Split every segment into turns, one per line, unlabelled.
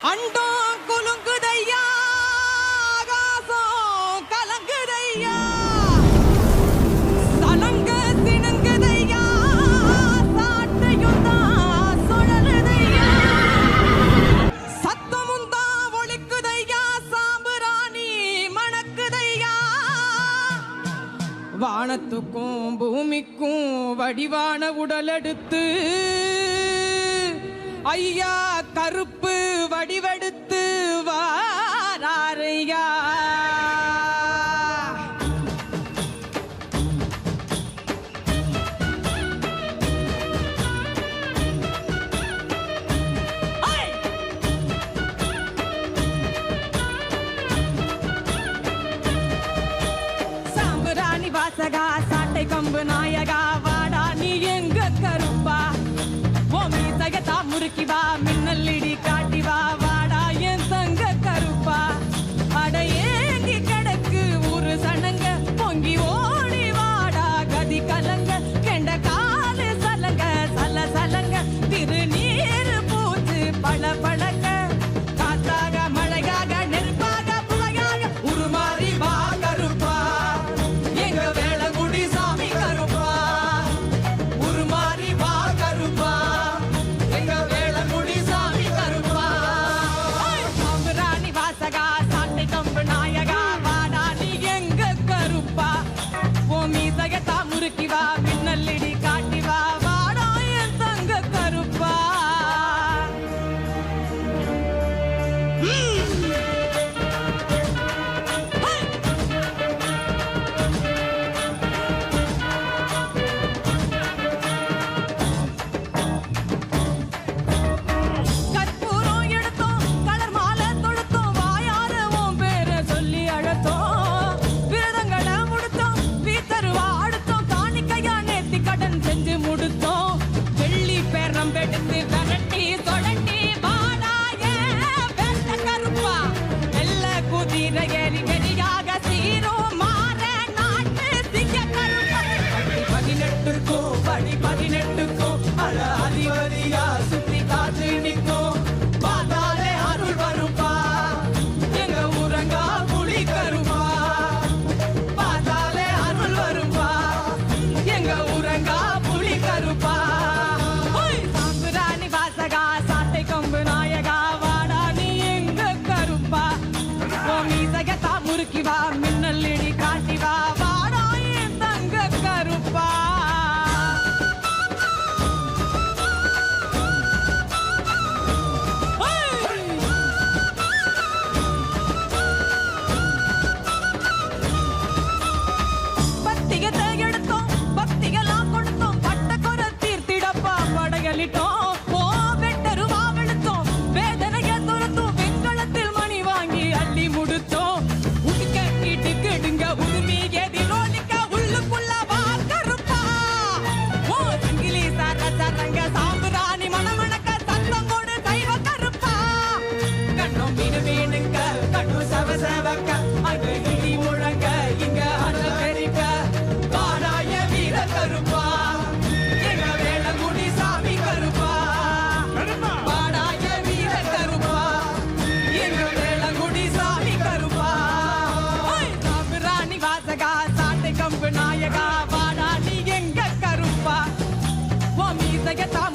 அண்டம் குலுங்குதையா ஆகாசம் கலங்குதையா சலங்க சிணுங்குதையா சாட்டையும் தான் சுழலுதையா. சத்தமும் தான் ஒழிக்குதையா சாம்புராணி மணக்குதையா. வானத்துக்கும் பூமிக்கும் வடிவான உடல் எடுத்து ஐயா கருப்பு வடிவெடுத்து வாரையா வாசகா சாட்டை கம்பு நாயகா வாடா நீ எங்க கருப்பா? ஓ மீசகத்தா முறுக்கிவா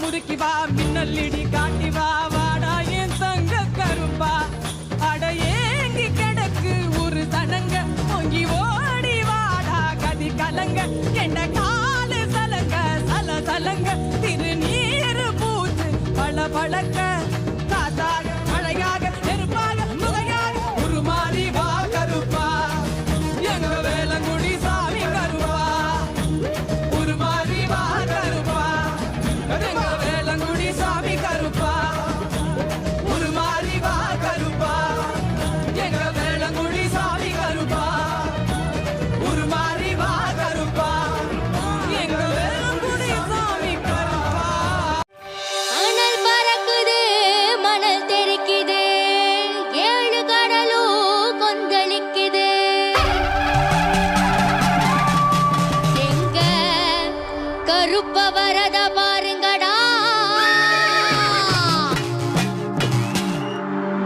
முறுக்கி வா மின்னல்லிடி காட்டி வா வாடா என் தங்க கரும்பா. அட ஏங்கி கிடக்கு ஒரு தனங்க பொங்கி ஓடி வாடா கதி கலங்க. என்ன காலு சலங்க சல சலங்க. திருநீர் பூத்து பல பழக்க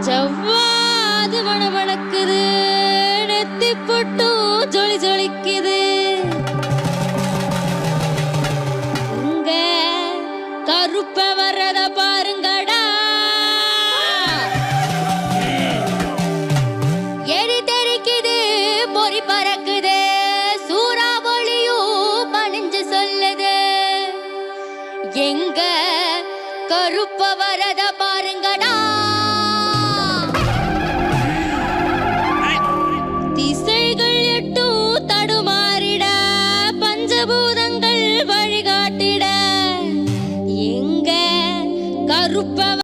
செவ்வாது வளவளக்குது நெத்தி பொட்டு ஜொலி ஜொலிக்குது உங்க கருப்ப வர்றத பாருங்கடா. எரி தெரிக்குது பொறி பறக்குது சூறாவளியும் பணிஞ்சு சொல்லுது. எங்க கருப்ப